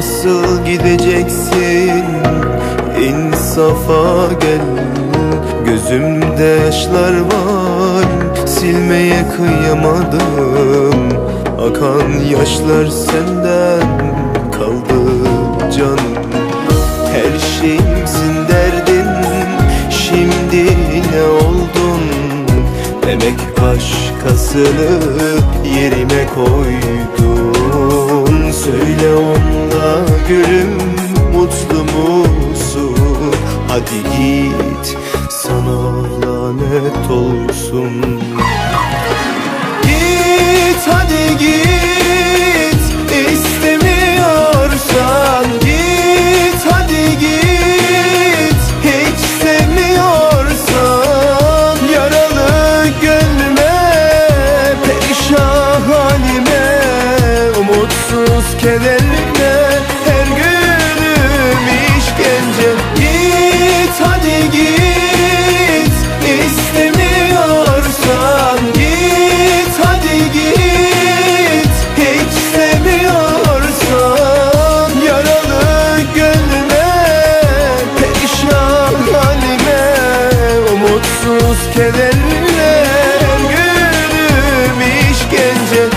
Nasıl gideceksin? İnsafa gel. Gözümde yaşlar var. Silmeye kıyamadım. Akan yaşlar senden kaldı canım. Her şeyimsin derdin. Şimdi ne oldun? Demek başkasını yerime koydun lanet olsun. Git hadi git istemiyorsan Git hadi git. Hiç sevmiyorsan Yaralı gönlüme perişan halime Umutsuz kederime Her günüm işkence.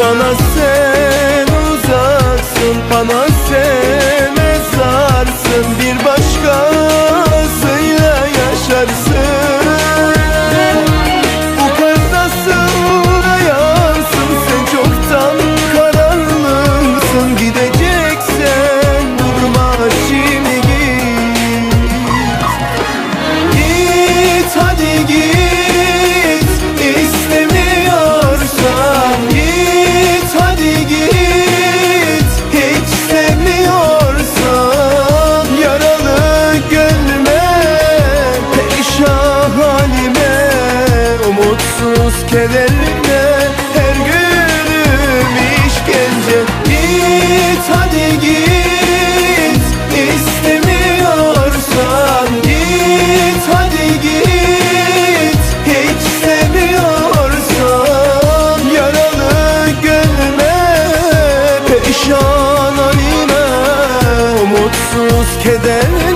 Bana Umutsuz kederime her günüm işkence. Git hadi git. İstemiyorsan Git hadi git. Hiç sevmiyorsan Yaralı gönlüme perişan halime. Umutsuz kederime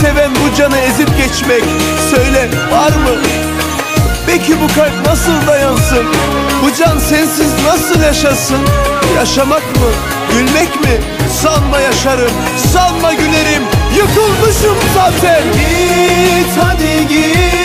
Seven bu canı ezip geçmek? Söyle var mı? Peki bu kalp nasıl dayansın? Bu can sensiz nasıl yaşasın? Yaşamak mı? Gülmek mi? Sanma yaşarım, sanma gülerim Yıkılmışım zaten Git hadi git